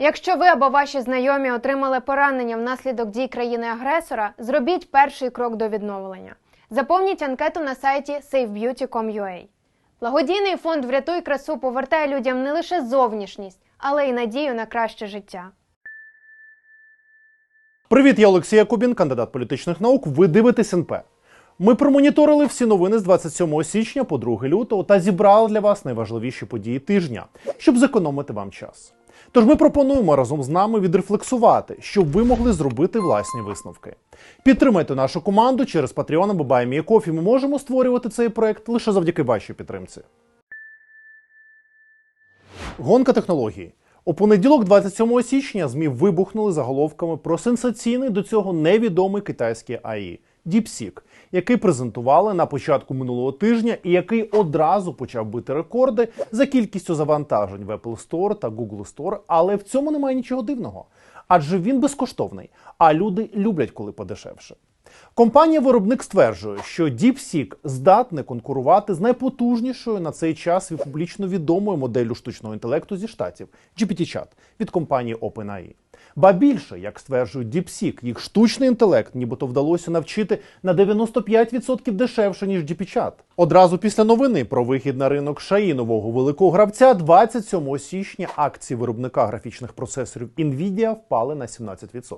Якщо ви або ваші знайомі отримали поранення внаслідок дій країни-агресора, зробіть перший крок до відновлення. Заповніть анкету на сайті safebeauty.com.ua. Благодійний фонд Врятуй красу повертає людям не лише зовнішність, але й надію на краще життя. Привіт, я Олексій Якубін, кандидат політичних наук. Ви дивитесь НП. Ми промоніторили всі новини з 27 січня по 2 лютого та зібрали для вас найважливіші події тижня, щоб зекономити вам час. Тож ми пропонуємо разом з нами відрефлексувати, щоб ви могли зробити власні висновки. Підтримайте нашу команду через Patreon або BuyMeACoffee. Ми можемо створювати цей проект лише завдяки вашій підтримці. Гонка технологій. У понеділок, 27 січня, ЗМІ вибухнули заголовками про сенсаційний до цього невідомий китайський АІ DeepSeek, який презентували на початку минулого тижня і який одразу почав бити рекорди за кількістю завантажень в Apple Store та Google Store, але в цьому немає нічого дивного. Адже він безкоштовний, а люди люблять, коли подешевше. Компанія-виробник стверджує, що DeepSeek здатне конкурувати з найпотужнішою на цей час і публічно відомою моделлю штучного інтелекту зі штатів GPT-Chat від компанії OpenAI. Ба більше, як стверджують DeepSeek, їх штучний інтелект нібито вдалося навчити на 95% дешевше, ніж GPT-Chat. Одразу після новини про вихід на ринок шаї нового великого гравця 27 січня акції виробника графічних процесорів Nvidia впали на 17%.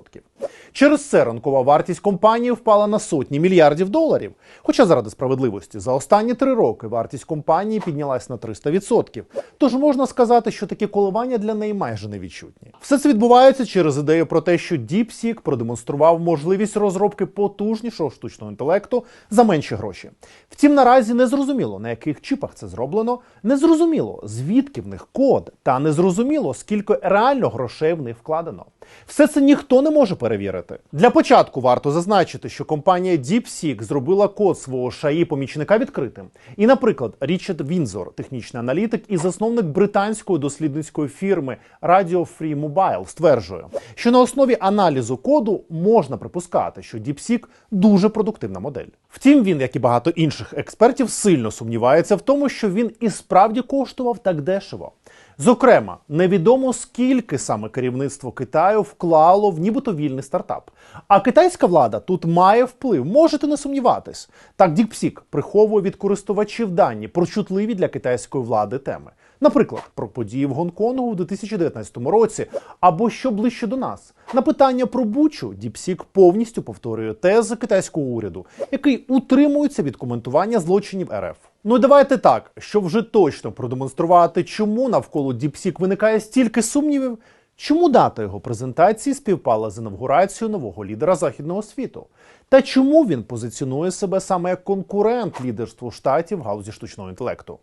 Через це ранкова вартість компанії впала на сотні мільярдів доларів. Хоча заради справедливості за останні три роки вартість компанії піднялась на 300%. Тож можна сказати, що такі коливання для неї майже невідчутні. Все це відбувається через ідею про те, що DeepSeek продемонстрував можливість розробки потужнішого штучного інтелекту за менші гроші. Втім, наразі не зрозуміло, на яких чіпах це зроблено, не зрозуміло, звідки в них код, та не зрозуміло, скільки реально грошей в них вкладено. Все це ніхто не може перевірити. Для початку варто зазначити, що компанія DeepSeek зробила код свого шаї помічника відкритим. І, наприклад, Річард Вінзор, технічний аналітик і засновник британської дослідницької фірми Radio Free Mobile, стверджує, що на основі аналізу коду можна припускати, що DeepSeek дуже продуктивна модель. Втім, він, як і багато інших експертів, сильно сумнівається в тому, що він і справді коштував так дешево. Зокрема, невідомо скільки саме керівництво Китаю вклало в нібито вільний стартап. А китайська влада тут має вплив, можете не сумніватись. Так, Дікпсік приховує від користувачів дані про чутливі для китайської влади теми. Наприклад, про події в Гонконгу у 2019 році, або що ближче до нас. На питання про Бучу DeepSeek повністю повторює тези китайського уряду, який утримується від коментування злочинів РФ. Ну і давайте так, щоб вже точно продемонструвати, чому навколо DeepSeek виникає стільки сумнівів. Чому дата його презентації співпала з інавгурацією нового лідера західного світу? Та чому він позиціонує себе саме як конкурент лідерству штатів в галузі штучного інтелекту?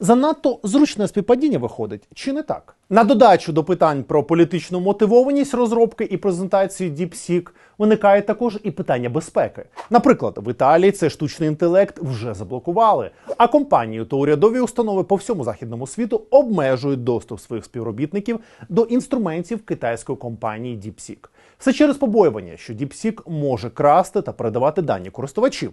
Занадто зручне співпадіння виходить, чи не так? На додачу до питань про політичну мотивованість розробки і презентації DeepSeek виникає також і питання безпеки. Наприклад, в Італії цей штучний інтелект вже заблокували, а компанії та урядові установи по всьому західному світу обмежують доступ своїх співробітників до інструментів китайської компанії DeepSeek. Все через побоювання, що DeepSeek може красти та передавати дані користувачів.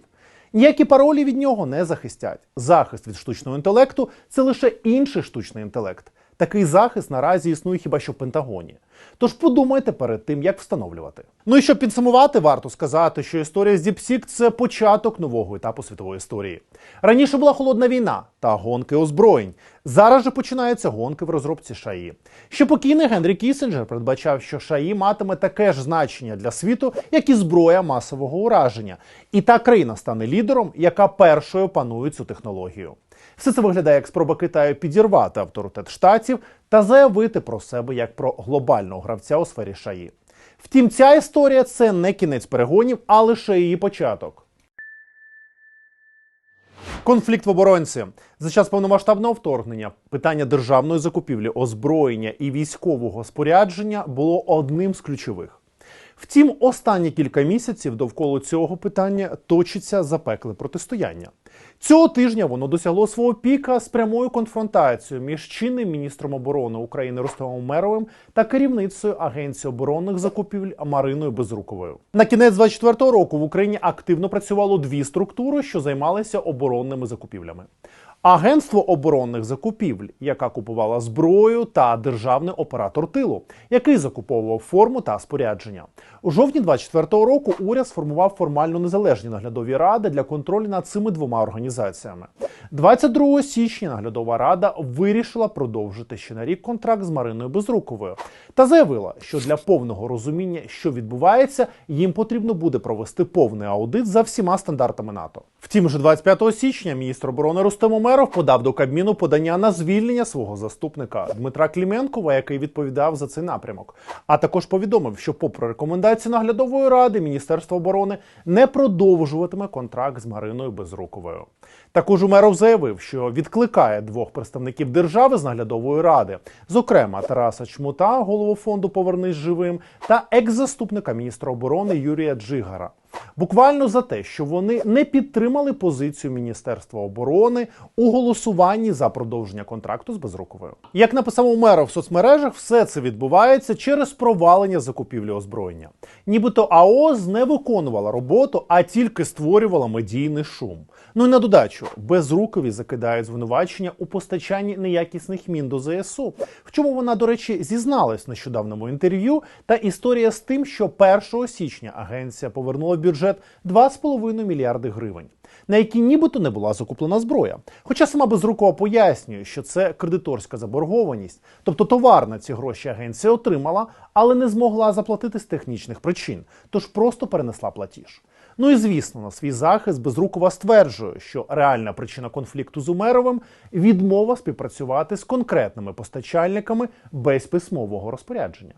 Ніякі паролі від нього не захистять. Захист від штучного інтелекту це лише інший штучний інтелект. Такий захист наразі існує хіба що в Пентагоні. Тож подумайте перед тим, як встановлювати. Ну і щоб підсумувати, варто сказати, що історія з DeepSeek – це початок нового етапу світової історії. Раніше була холодна війна та гонки озброєнь. Зараз же починаються гонки в розробці шаї. Ще покійний Генрі Кісінджер передбачав, що шаї матиме таке ж значення для світу, як і зброя масового ураження. І та країна стане лідером, яка першою опанує цю технологію. Все це виглядає як спроба Китаю підірвати авторитет штатів та заявити про себе як про глобального гравця у сфері шаї. Втім, ця історія це не кінець перегонів, а лише її початок. Конфлікт в оборонці за час повномасштабного вторгнення питання державної закупівлі озброєння і військового спорядження було одним з ключових. Втім, останні кілька місяців довкола цього питання точиться запекле протистояння. Цього тижня воно досягло свого піка з прямою конфронтацією між чинним міністром оборони України Рустемом Меровим та керівницею Агенції оборонних закупівель Мариною Безруковою. На кінець 24 року в Україні активно працювало дві структури, що займалися оборонними закупівлями. Агентство оборонних закупівель, яка купувала зброю, та державний оператор тилу, який закуповував форму та спорядження. У жовтні 24-го року уряд сформував формально незалежні наглядові ради для контролю над цими двома організаціями. 22 січня наглядова рада вирішила продовжити ще на рік контракт з Мариною Безруковою та заявила, що для повного розуміння, що відбувається, їм потрібно буде провести повний аудит за всіма стандартами НАТО. Втім, вже 25 січня міністр оборони Рустем Умеров подав до Кабміну подання на звільнення свого заступника Дмитра Кліменкова, який відповідав за цей напрямок. А також повідомив, що, попри рекомендації наглядової ради, Міністерство оборони не продовжуватиме контракт з Мариною Безруковою. Також Умеров заявив, що відкликає двох представників держави з наглядової ради, зокрема Тараса Чмута, голову фонду Повернись живим, та екс-заступника міністра оборони Юрія Джигара. Буквально за те, що вони не підтримали позицію Міністерства оборони у голосуванні за продовження контракту з Безруковою. Як написав Умеров в соцмережах, все це відбувається через провалення закупівлі озброєння. Нібито АОС не виконувала роботу, а тільки створювала медійний шум. Ну і на додачу, безрукові закидають звинувачення у постачанні неякісних мін до ЗСУ. В чому вона, до речі, зізналась в нещодавньому інтерв'ю. Та історія з тим, що 1 січня агенція повернула бюджет 2,5 мільярди гривень. На які нібито не була закуплена зброя. Хоча сама Безрукова пояснює, що це кредиторська заборгованість, тобто товар на ці гроші агенція отримала, але не змогла заплатити з технічних причин, тож просто перенесла платіж. Ну і звісно, на свій захист Безрукова стверджує, що реальна причина конфлікту з Умеровим відмова співпрацювати з конкретними постачальниками без письмового розпорядження.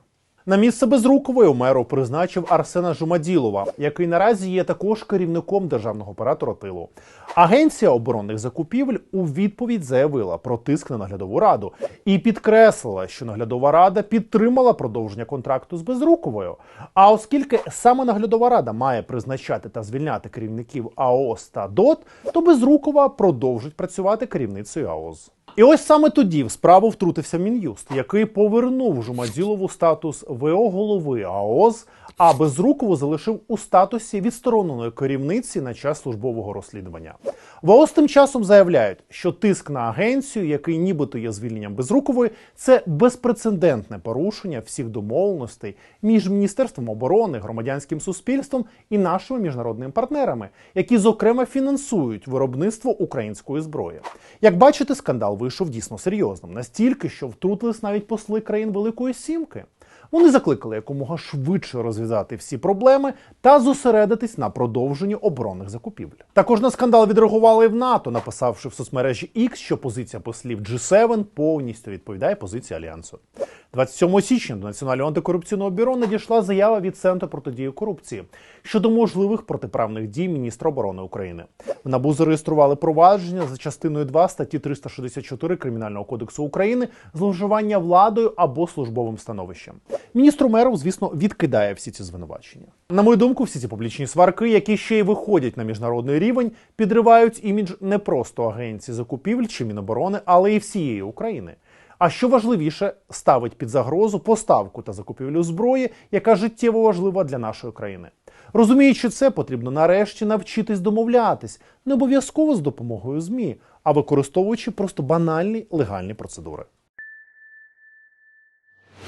На місце Безрукової Умеров призначив Арсена Жумаділова, який наразі є також керівником державного оператора тилу. Агенція оборонних закупівель у відповідь заявила про тиск на наглядову раду і підкреслила, що наглядова рада підтримала продовження контракту з Безруковою. А оскільки саме наглядова рада має призначати та звільняти керівників АОС та ДОТ, то Безрукова продовжить працювати керівницею АОС. І ось саме тоді в справу втрутився Мін'юст, який повернув Жумаділову статус ВО голови АОС, а Безрукову залишив у статусі відстороненої керівниці на час службового розслідування. В АОС тим часом заявляють, що тиск на агенцію, який нібито є звільненням Безрукової, це безпрецедентне порушення всіх домовленостей між Міністерством оборони, громадянським суспільством і нашими міжнародними партнерами, які зокрема фінансують виробництво української зброї. Як бачите, скандал вийшов дійсно серйозним, настільки, що втрутились навіть посли країн Великої Сімки. Вони закликали якомога швидше розв'язати всі проблеми та зосередитись на продовженні оборонних закупівель. Також на скандал відреагували і в НАТО, написавши в соцмережі X, що позиція послів G7 повністю відповідає позиції альянсу. 27 січня до Національного антикорупційного бюро надійшла заява від Центру протидії корупції щодо можливих протиправних дій міністра оборони України. В НАБУ зареєстрували провадження за частиною 2 статті 364 Кримінального кодексу України зловживання владою або службовим становищем. Міністр Умеров, звісно, відкидає всі ці звинувачення. На мою думку, всі ці публічні сварки, які ще й виходять на міжнародний рівень, підривають імідж не просто агенції закупівель чи Міноборони, але й всієї України. А що важливіше, ставить під загрозу поставку та закупівлю зброї, яка життєво важлива для нашої країни. Розуміючи це, потрібно нарешті навчитись домовлятись, не обов'язково з допомогою ЗМІ, а використовуючи просто банальні легальні процедури.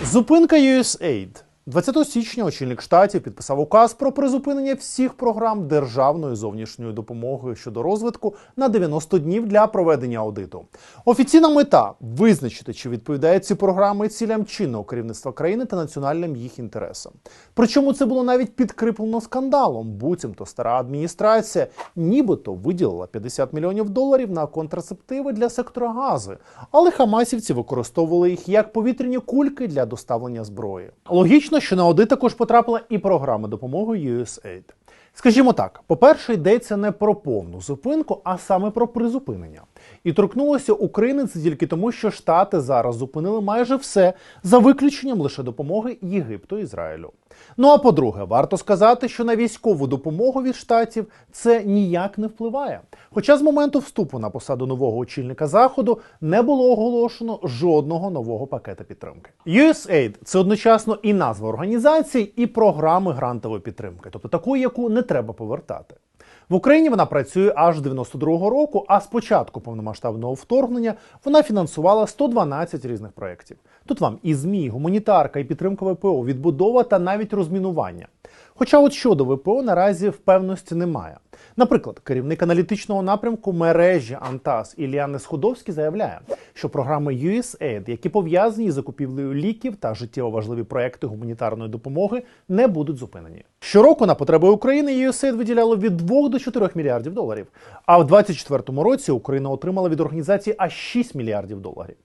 Зупинка USAID. 20 січня очільник штатів підписав указ про призупинення всіх програм державної зовнішньої допомоги щодо розвитку на 90 днів для проведення аудиту. Офіційна мета визначити, чи відповідають ці програми цілям чинного керівництва країни та національним їх інтересам. Причому це було навіть підкріплено скандалом. Буцімто стара адміністрація нібито виділила 50 мільйонів доларів на контрацептиви для сектора гази, але хамасівці використовували їх як повітряні кульки для доставлення зброї. Логічно, що на аудит також потрапила і програма допомоги USAID. Скажімо так, по-перше, йдеться не про повну зупинку, а саме про призупинення. І торкнулося України це тільки тому, що Штати зараз зупинили майже все за виключенням лише допомоги Єгипту Ізраїлю. Ну а по-друге, варто сказати, що на військову допомогу від штатів це ніяк не впливає. Хоча з моменту вступу на посаду нового очільника заходу не було оголошено жодного нового пакета підтримки. USAID – це одночасно і назва організації, і програми грантової підтримки, тобто таку, яку не треба повертати. В Україні вона працює аж 92-го року, а з початку повномасштабного вторгнення вона фінансувала 112 різних проєктів. Тут вам і ЗМІ, гуманітарка, і підтримка ВПО, відбудова та навіть розмінування. Хоча от щодо ВПО наразі впевності немає. Наприклад, керівник аналітичного напрямку мережі Антас Іліани Сходовський заявляє, що програми USAID, які пов'язані з закупівлею ліків та життєво важливі проекти гуманітарної допомоги, не будуть зупинені. Щороку на потреби України USAID виділяло від 2 до 4 мільярдів доларів. А в 2024 році Україна отримала від організації аж 6 мільярдів доларів.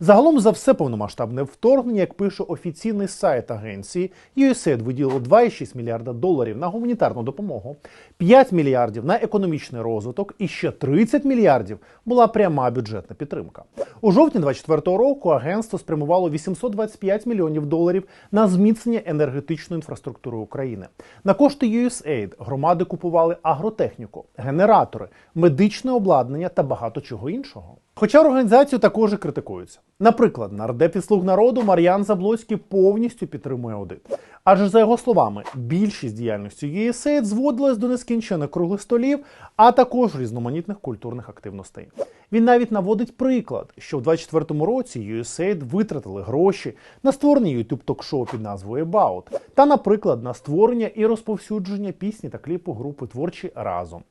Загалом за все повномасштабне вторгнення, як пише офіційний сайт агенції, USAID виділило 2,6 мільярда доларів на гуманітарну допомогу, 5 мільярдів на економічний розвиток і ще 30 мільярдів була пряма бюджетна підтримка. У жовтні 2024 року агентство спрямувало 825 мільйонів доларів на зміцнення енергетичної інфраструктури України. На кошти USAID громади купували агротехніку, генератори, медичне обладнання та багато чого іншого. Хоча організацію також і критикуються. Наприклад, нардеп від слуг народу Мар'ян Заблоцький повністю підтримує аудит. Адже за його словами, більшість діяльності USAID зводилась до нескінчених круглих столів, а також різноманітних культурних активностей. Він навіть наводить приклад, що в 2024 році USAID витратили гроші на створення youtube ток-шоу під назвою About та, наприклад, на створення і розповсюдження пісні та кліпу групи творчі разом.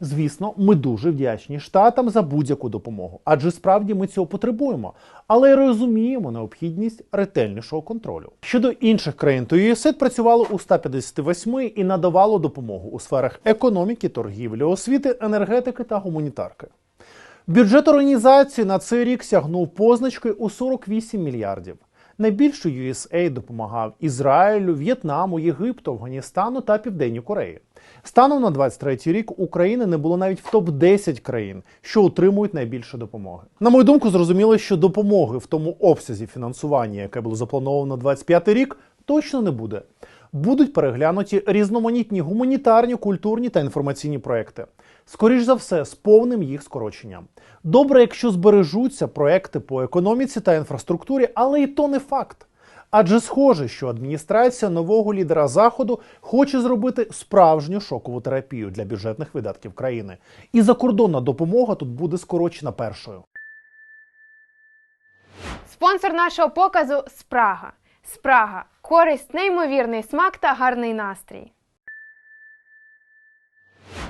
Звісно, ми дуже вдячні штатам за будь-яку допомогу, адже справді ми цього потребуємо, але й розуміємо необхідність ретельнішого контролю. Щодо інших країн, то USAID працювало у 158 і надавало допомогу у сферах економіки, торгівлі, освіти, енергетики та гуманітарки. Бюджет організації на цей рік сягнув позначки у 48 мільярдів. Найбільше USAID допомагав Ізраїлю, В'єтнаму, Єгипту, Афганістану та Південній Кореї. Станом на 23 рік України не було навіть в топ 10 країн, що отримують найбільше допомоги. На мою думку, зрозуміло, що допомоги в тому обсязі фінансування, яке було заплановано на 25 рік, точно не буде. Будуть переглянуті різноманітні гуманітарні, культурні та інформаційні проекти. Скоріш за все, з повним їх скороченням. Добре, якщо збережуться проекти по економіці та інфраструктурі, але і то не факт. Адже схоже, що адміністрація нового лідера заходу хоче зробити справжню шокову терапію для бюджетних видатків країни. І закордонна допомога тут буде скорочена першою. Спонсор нашого показу Спрага. Спрага користь, неймовірний смак та гарний настрій.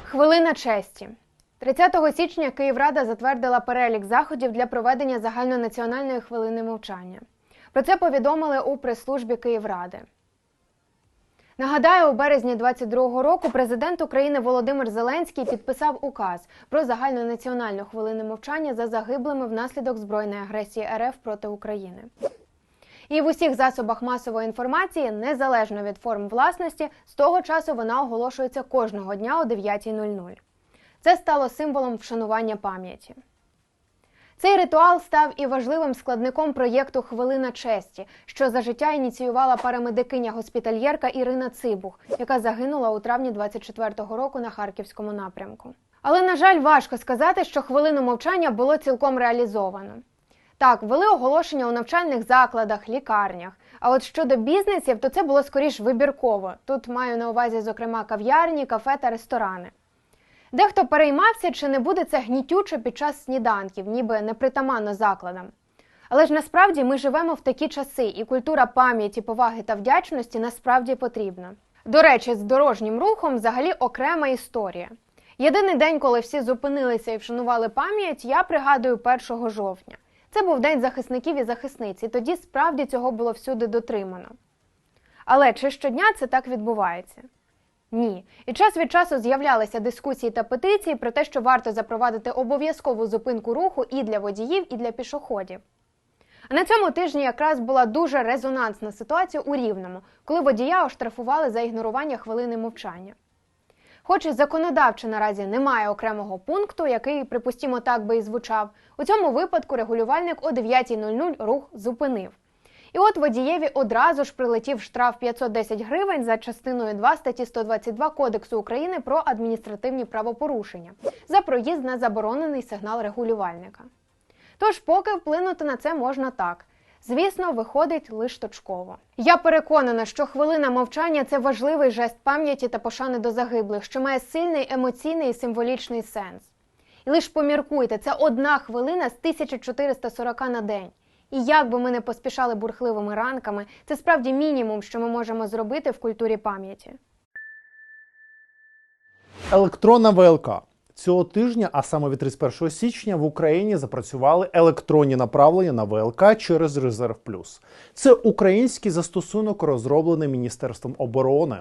Хвилина честі. 30 січня Київрада затвердила перелік заходів для проведення загальнонаціональної хвилини мовчання. Про це повідомили у прес-службі Київради. Нагадаю, у березні 22-го року президент України Володимир Зеленський підписав указ про загальнонаціональну хвилину мовчання за загиблими внаслідок збройної агресії РФ проти України. І в усіх засобах масової інформації, незалежно від форм власності, з того часу вона оголошується кожного дня о 9.00. Це стало символом вшанування пам'яті. Цей ритуал став і важливим складником проєкту Хвилина честі, що за життя ініціювала парамедикиня-госпітальєрка Ірина Цибух, яка загинула у травні 24-го року на харківському напрямку. Але на жаль, важко сказати, що хвилину мовчання було цілком реалізовано. Так, ввели оголошення у навчальних закладах, лікарнях. А от щодо бізнесів, то це було скоріш вибірково. Тут маю на увазі, зокрема, кав'ярні, кафе та ресторани. Дехто переймався, чи не буде це гнітюче під час сніданків, ніби непритаманно закладам. Але ж насправді ми живемо в такі часи, і культура пам'яті, поваги та вдячності насправді потрібна. До речі, з дорожнім рухом взагалі окрема історія. Єдиний день, коли всі зупинилися і вшанували пам'ять, я пригадую 1 жовтня. Це був день захисників і захисниць, і тоді справді цього було всюди дотримано. Але чи щодня це так відбувається? Ні. І час від часу з'являлися дискусії та петиції про те, що варто запровадити обов'язкову зупинку руху і для водіїв, і для пішоходів. А на цьому тижні якраз була дуже резонансна ситуація у Рівному, коли водія оштрафували за ігнорування хвилини мовчання. Хоч і законодавчо наразі немає окремого пункту, який, припустімо, так би і звучав, у цьому випадку регулювальник о 9.00 рух зупинив. І от водієві одразу ж прилетів штраф 510 гривень за частиною 2 статті 122 Кодексу України про адміністративні правопорушення за проїзд на заборонений сигнал регулювальника. Тож, поки вплинути на це можна так: Звісно, виходить лиш точково. Я переконана, що хвилина мовчання це важливий жест пам'яті та пошани до загиблих, що має сильний емоційний і символічний сенс. І лиш поміркуйте, це одна хвилина з 1440 на день. І як би ми не поспішали бурхливими ранками, це справді мінімум, що ми можемо зробити в культурі пам'яті. Електронна ВЛК. Цього тижня, а саме від 31 січня, в Україні запрацювали електронні направлення на ВЛК через Резерв Плюс. Це український застосунок, розроблений Міністерством оборони.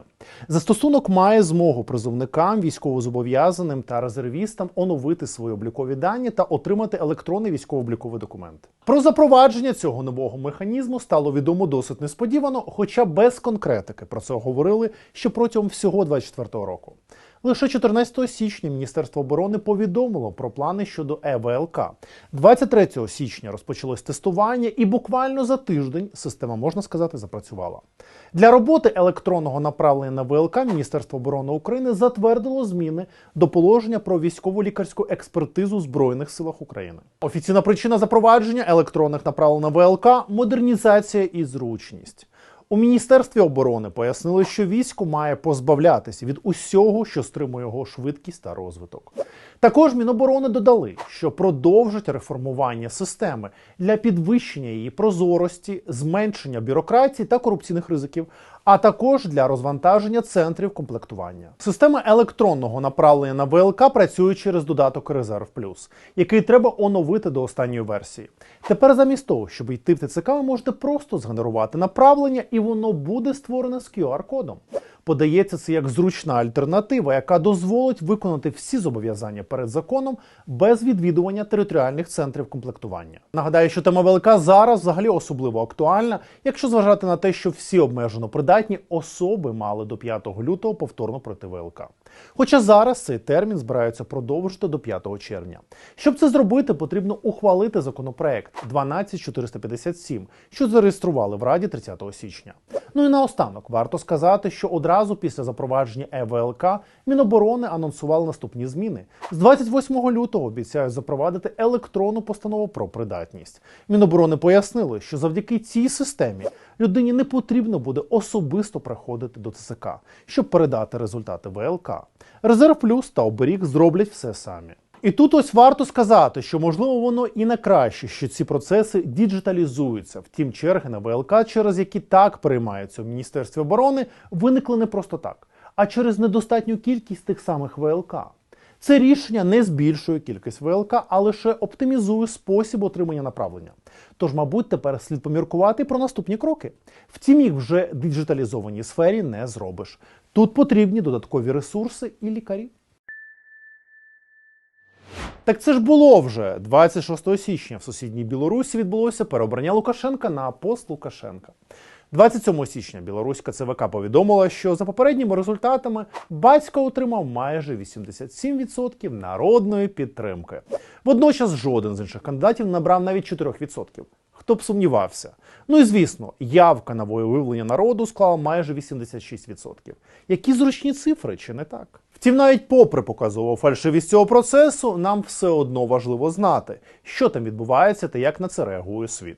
Застосунок має змогу призовникам, військовозобов'язаним та резервістам оновити свої облікові дані та отримати електронний військово-обліковий документ. Про запровадження цього нового механізму стало відомо досить несподівано, хоча без конкретики про це говорили ще протягом всього 2024 року. Лише 14 січня Міністерство оборони повідомило про плани щодо ЕВЛК. 23 січня розпочалось тестування, і буквально за тиждень система, можна сказати, запрацювала. Для роботи електронного направлення на ВЛК Міністерство оборони України затвердило зміни до положення про військово лікарську експертизу Збройних силах України. Офіційна причина запровадження електронних направлень на ВЛК модернізація і зручність. У міністерстві оборони пояснили, що військо має позбавлятися від усього, що стримує його швидкість та розвиток. Також Міноборони додали, що продовжать реформування системи для підвищення її прозорості, зменшення бюрократії та корупційних ризиків, а також для розвантаження центрів комплектування. Система електронного направлення на ВЛК працює через додаток Резерв Плюс, який треба оновити до останньої версії. Тепер, замість того, щоб йти в ТЦК, ви можете просто згенерувати направлення, і воно буде створене з QR-кодом. Подається це як зручна альтернатива, яка дозволить виконати всі зобов'язання перед законом без відвідування територіальних центрів комплектування. Нагадаю, що тема ВЛК зараз взагалі особливо актуальна, якщо зважати на те, що всі обмежено придатні особи мали до 5 лютого повторно пройти ВЛК. Хоча зараз цей термін збираються продовжити до 5 червня. Щоб це зробити, потрібно ухвалити законопроект 12457, що зареєстрували в Раді 30 січня. Ну і наостанок варто сказати, що одразу після запровадження ЕВЛК Міноборони анонсували наступні зміни. З 28 лютого обіцяють запровадити електронну постанову про придатність. Міноборони пояснили, що завдяки цій системі людині не потрібно буде особисто приходити до ЦСК, щоб передати результати ВЛК. Резерв Плюс та оберіг зроблять все самі. І тут ось варто сказати, що можливо воно і не краще, що ці процеси діджиталізуються. Втім, черги на ВЛК, через які так приймаються в Міністерстві оборони, виникли не просто так, а через недостатню кількість тих самих ВЛК. Це рішення не збільшує кількість ВЛК, а лише оптимізує спосіб отримання направлення. Тож, мабуть, тепер слід поміркувати про наступні кроки. Втім, їх вже диджиталізованій сфері не зробиш. Тут потрібні додаткові ресурси і лікарі. Так це ж було вже 26 січня в сусідній Білорусі відбулося переобрання Лукашенка на пост Лукашенка. 27 січня білоруська ЦВК повідомила, що за попередніми результатами батько отримав майже 87% народної підтримки. Водночас жоден з інших кандидатів набрав навіть 4%. Хто б сумнівався? Ну і звісно, явка на волевиявлення народу склала майже 86%. Які зручні цифри, чи не так? Втім, навіть попри показову фальшивість цього процесу, нам все одно важливо знати, що там відбувається та як на це реагує світ.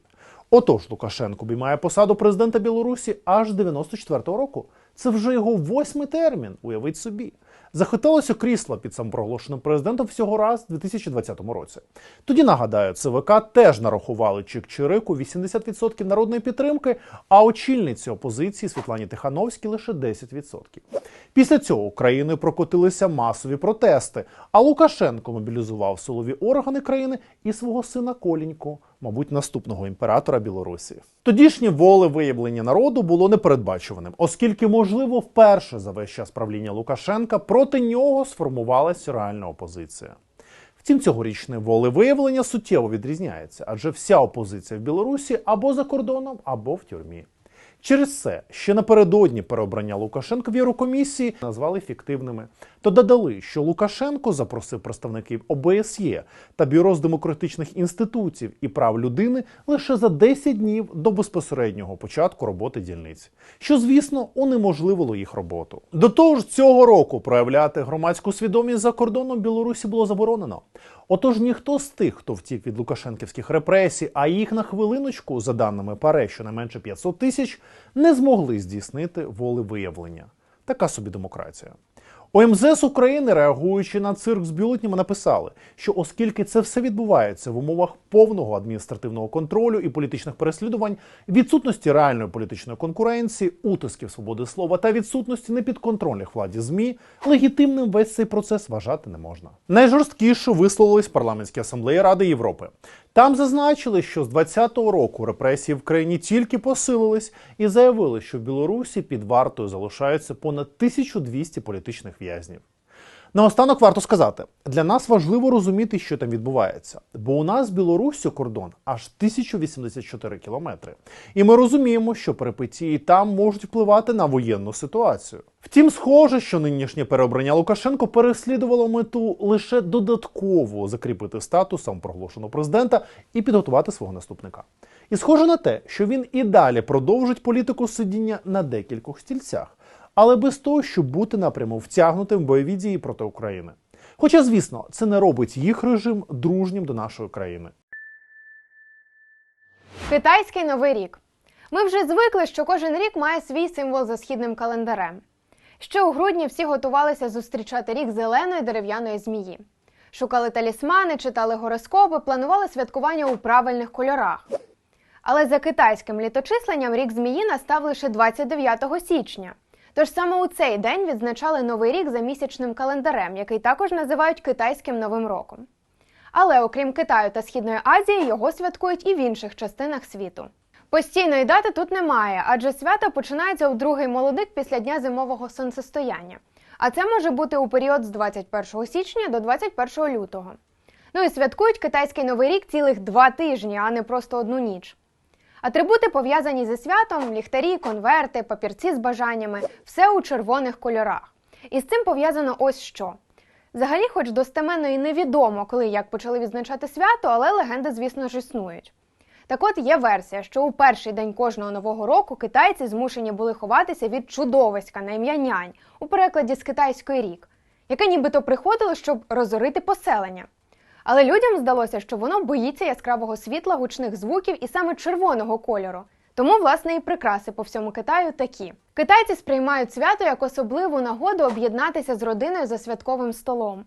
Отож, Лукашенко обіймає посаду президента Білорусі аж 94-го року. Це вже його восьмий термін, уявіть собі. Захиталося крісло під самопроголошеним президентом всього раз у 2020 році. Тоді нагадаю, ЦВК теж нарахували Чик-Чирику 80% народної підтримки, а очільниці опозиції Світлані Тихановській лише 10%. Після цього Україною прокотилися масові протести, а Лукашенко мобілізував силові органи країни і свого сина Коліньку, мабуть, наступного імператора Білорусі. Тодішнє волевиявлення народу було непередбачуваним, оскільки, можливо, вперше за весь час правління Лукашенка проти нього сформувалася реальна опозиція. Втім, цьогорічне волевиявлення суттєво відрізняється, адже вся опозиція в Білорусі або за кордоном, або в тюрмі. Через це ще напередодні переобрання Лукашенка в Єврокомісії назвали фіктивними. То додали, що Лукашенко запросив представників ОБСЄ та бюро з демократичних інститутів і прав людини лише за 10 днів до безпосереднього початку роботи дільниць, що звісно унеможливило їх роботу. До того ж, цього року проявляти громадську свідомість за кордоном Білорусі було заборонено. Отож, ніхто з тих, хто втік від лукашенківських репресій, а їх на хвилиночку, за даними ПАРЕ, щонайменше 500 тисяч, не змогли здійснити волевиявлення. Така собі демократія. ОМЗС України, реагуючи на цирк з бюлетнями, написали, що оскільки це все відбувається в умовах повного адміністративного контролю і політичних переслідувань, відсутності реальної політичної конкуренції, утисків свободи слова та відсутності непідконтрольних владі змі, легітимним весь цей процес вважати не можна. Найжорсткіше висловились парламентські асамблеї Ради Європи. Там зазначили, що з 2020 року репресії в країні тільки посилились і заявили, що в Білорусі під вартою залишаються понад 1200 політичних в'язнів. Наостанок варто сказати, для нас важливо розуміти, що там відбувається, бо у нас з Білоруссю кордон аж 1084 кілометри. І ми розуміємо, що перипетії там можуть впливати на воєнну ситуацію. Втім, схоже, що нинішнє переобрання Лукашенко переслідувало мету лише додатково закріпити статус самопроголошеного президента і підготувати свого наступника. І схоже на те, що він і далі продовжить політику сидіння на декількох стільцях але без того, щоб бути напряму втягнутим в бойові дії проти України. Хоча, звісно, це не робить їх режим дружнім до нашої країни. Китайський новий рік. Ми вже звикли, що кожен рік має свій символ за східним календарем. Ще у грудні всі готувалися зустрічати рік зеленої дерев'яної змії. Шукали талісмани, читали гороскопи, планували святкування у правильних кольорах. Але за китайським літочисленням рік змії настав лише 29 січня. Тож саме у цей день відзначали новий рік за місячним календарем, який також називають китайським новим роком. Але окрім Китаю та Східної Азії, його святкують і в інших частинах світу. Постійної дати тут немає, адже свято починається у другий молодик після дня зимового сонцестояння. А це може бути у період з 21 січня до 21 лютого. Ну і святкують китайський новий рік цілих два тижні, а не просто одну ніч. Атрибути пов'язані зі святом: ліхтарі, конверти, папірці з бажаннями все у червоних кольорах. І з цим пов'язано ось що. Взагалі, хоч достеменно і невідомо, коли і як почали відзначати свято, але легенди, звісно ж, існують. Так от є версія, що у перший день кожного нового року китайці змушені були ховатися від чудовиська на ім'я нянь у перекладі з китайської рік, яке нібито приходило, щоб розорити поселення. Але людям здалося, що воно боїться яскравого світла, гучних звуків і саме червоного кольору. Тому, власне, і прикраси по всьому Китаю такі. Китайці сприймають свято як особливу нагоду об'єднатися з родиною за святковим столом.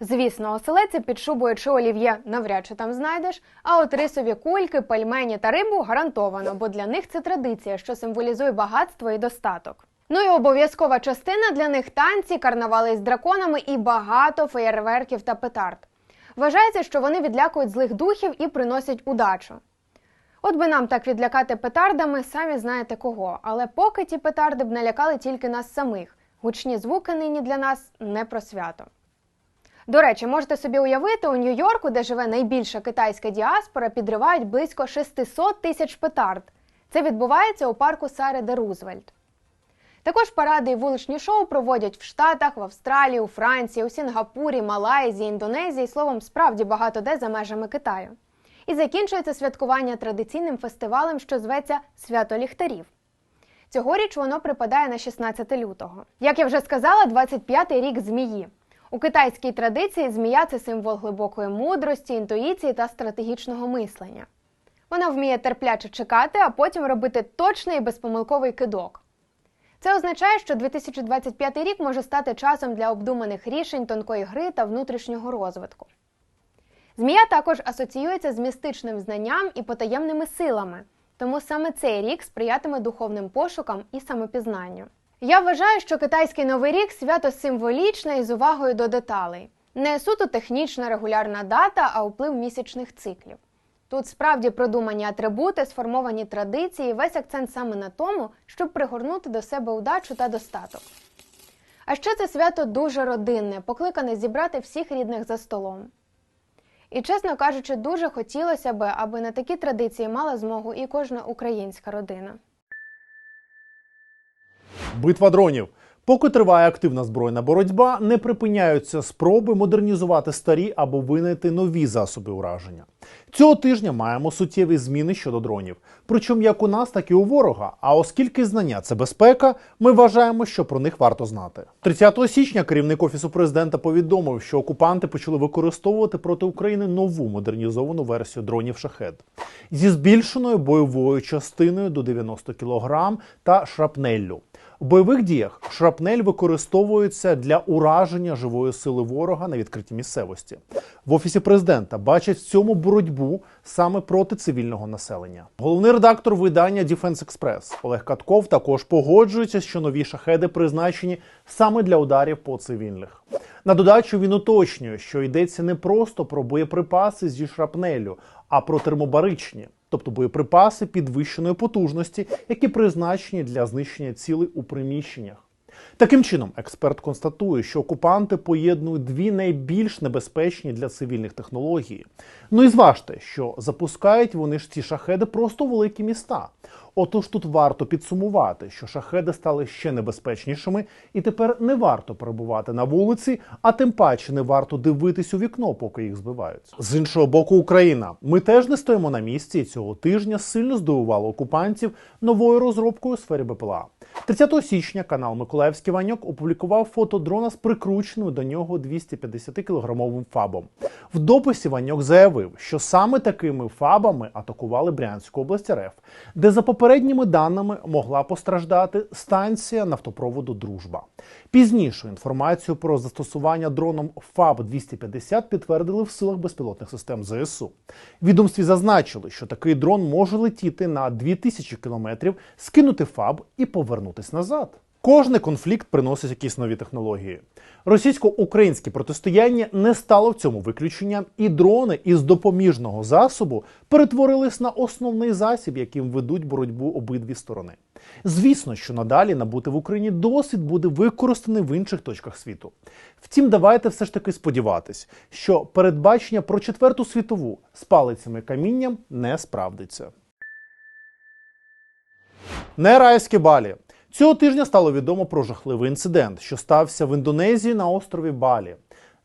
Звісно, оселедця під шубою чи олів'є навряд чи там знайдеш, а от рисові кульки, пельмені та рибу гарантовано, бо для них це традиція, що символізує багатство і достаток. Ну і обов'язкова частина для них танці, карнавали з драконами і багато феєрверків та петард. Вважається, що вони відлякують злих духів і приносять удачу. От би нам так відлякати петардами, самі знаєте кого. Але поки ті петарди б налякали тільки нас самих. Гучні звуки нині для нас не про свято. До речі, можете собі уявити, у Нью-Йорку, де живе найбільша китайська діаспора, підривають близько 600 тисяч петард. Це відбувається у парку Сари де Рузвельт. Також паради і вуличні шоу проводять в Штатах, в Австралії, у Франції, у Сінгапурі, Малайзії, Індонезії, словом, справді багато де за межами Китаю. І закінчується святкування традиційним фестивалем, що зветься Свято ліхтарів. Цьогоріч воно припадає на 16 лютого. Як я вже сказала, 25-й рік змії. У китайській традиції змія це символ глибокої мудрості, інтуїції та стратегічного мислення. Вона вміє терпляче чекати, а потім робити точний і безпомилковий кидок. Це означає, що 2025 рік може стати часом для обдуманих рішень, тонкої гри та внутрішнього розвитку. Змія також асоціюється з містичним знанням і потаємними силами, тому саме цей рік сприятиме духовним пошукам і самопізнанню. Я вважаю, що китайський новий рік свято символічне і з увагою до деталей. Не суто технічна регулярна дата, а вплив місячних циклів. Тут справді продумані атрибути, сформовані традиції, весь акцент саме на тому, щоб пригорнути до себе удачу та достаток. А ще це свято дуже родинне, покликане зібрати всіх рідних за столом. І, чесно кажучи, дуже хотілося би, аби на такі традиції мала змогу і кожна українська родина. Битва дронів. Поки триває активна збройна боротьба, не припиняються спроби модернізувати старі або винайти нові засоби ураження. Цього тижня маємо суттєві зміни щодо дронів, причому як у нас, так і у ворога. А оскільки знання це безпека, ми вважаємо, що про них варто знати. 30 січня керівник офісу президента повідомив, що окупанти почали використовувати проти України нову модернізовану версію дронів шахед зі збільшеною бойовою частиною до 90 кг та шрапнеллю. В бойових діях шрапнель використовується для ураження живої сили ворога на відкритій місцевості. В офісі президента бачать в цьому боротьбу саме проти цивільного населення. Головний редактор видання Defense Express Олег Катков також погоджується, що нові шахеди призначені саме для ударів по цивільних. На додачу він уточнює, що йдеться не просто про боєприпаси зі шрапнелю, а про термобаричні, тобто боєприпаси підвищеної потужності, які призначені для знищення цілей у приміщеннях. Таким чином, експерт констатує, що окупанти поєднують дві найбільш небезпечні для цивільних технології. Ну і зважте, що запускають вони ж ці шахеди просто у великі міста. Отож тут варто підсумувати, що шахеди стали ще небезпечнішими, і тепер не варто перебувати на вулиці, а тим паче не варто дивитись у вікно, поки їх збивають. З іншого боку, Україна. Ми теж не стоїмо на місці і цього тижня сильно здивувало окупантів новою розробкою у сфері БПЛА. 30 січня канал Миколаївський Ваньок опублікував фото дрона з прикрученою до нього 250 кілограмовим фабом. В дописі Ваньок заявив, що саме такими фабами атакували Брянську область РФ, де за попередніми даними могла постраждати станція нафтопроводу Дружба. Пізніше інформацію про застосування дроном ФАБ 250 підтвердили в силах безпілотних систем ЗСУ. Відомстві зазначили, що такий дрон може летіти на 2000 кілометрів, скинути ФАБ і повернутись назад. Кожний конфлікт приносить якісь нові технології. Російсько-українське протистояння не стало в цьому виключенням, і дрони із допоміжного засобу перетворились на основний засіб, яким ведуть боротьбу обидві сторони. Звісно, що надалі набути в Україні досвід буде використаний в інших точках світу. Втім, давайте все ж таки сподіватись, що передбачення про четверту світову з палицями камінням не справдиться. Не райські балі. Цього тижня стало відомо про жахливий інцидент, що стався в Індонезії на острові Балі.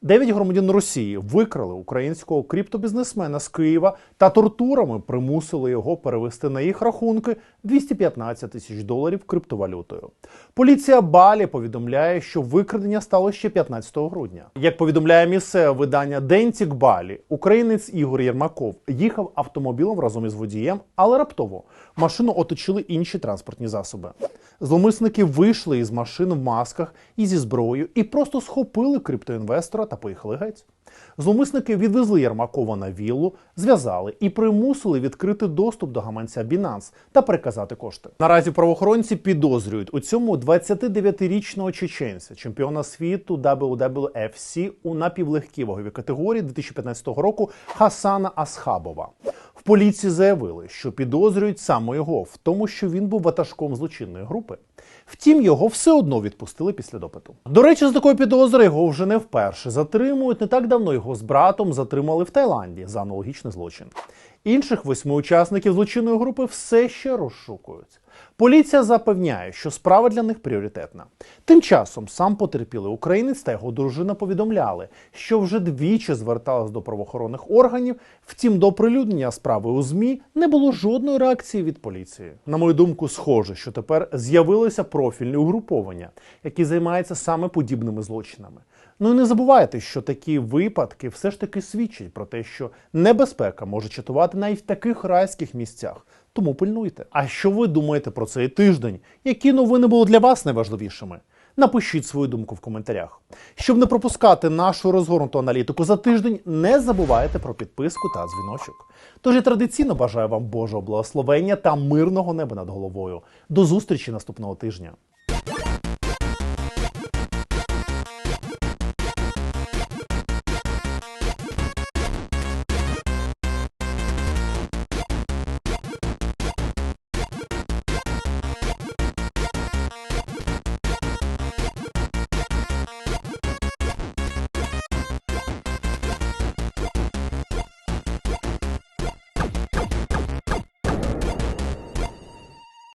Дев'ять громадян Росії викрали українського криптобізнесмена з Києва та тортурами примусили його перевести на їх рахунки 215 тисяч доларів криптовалютою. Поліція Балі повідомляє, що викрадення стало ще 15 грудня. Як повідомляє місцеве видання Денцік Балі, українець Ігор Єрмаков їхав автомобілем разом із водієм, але раптово машину оточили інші транспортні засоби. Зломисники вийшли із машин в масках і зі зброєю і просто схопили криптоінвестора та поїхали геть. Зломисники відвезли Єрмакова на віллу, зв'язали і примусили відкрити доступ до гаманця Binance та переказати кошти. Наразі правоохоронці підозрюють у цьому 29-річного чеченця, чемпіона світу WWFC у напівлегкій ваговій категорії 2015 року Хасана Асхабова. В поліції заявили, що підозрюють саме його в тому, що він був ватажком злочинної групи. Втім, його все одно відпустили після допиту. До речі, з такою підозри його вже не вперше затримують. Не так давно його з братом затримали в Таїланді за аналогічний злочин. Інших восьми учасників злочинної групи все ще розшукують. Поліція запевняє, що справа для них пріоритетна. Тим часом сам потерпілий українець та його дружина повідомляли, що вже двічі звертались до правоохоронних органів. Втім, до оприлюднення справи у змі не було жодної реакції від поліції. На мою думку, схоже, що тепер з'явилися профільні угруповання, які займаються саме подібними злочинами. Ну і не забувайте, що такі випадки все ж таки свідчать про те, що небезпека може чатувати навіть в таких райських місцях. Тому пильнуйте. А що ви думаєте про цей тиждень? Які новини були для вас найважливішими? Напишіть свою думку в коментарях. Щоб не пропускати нашу розгорнуту аналітику за тиждень, не забувайте про підписку та дзвіночок. Тож я традиційно бажаю вам Божого благословення та мирного неба над головою. До зустрічі наступного тижня.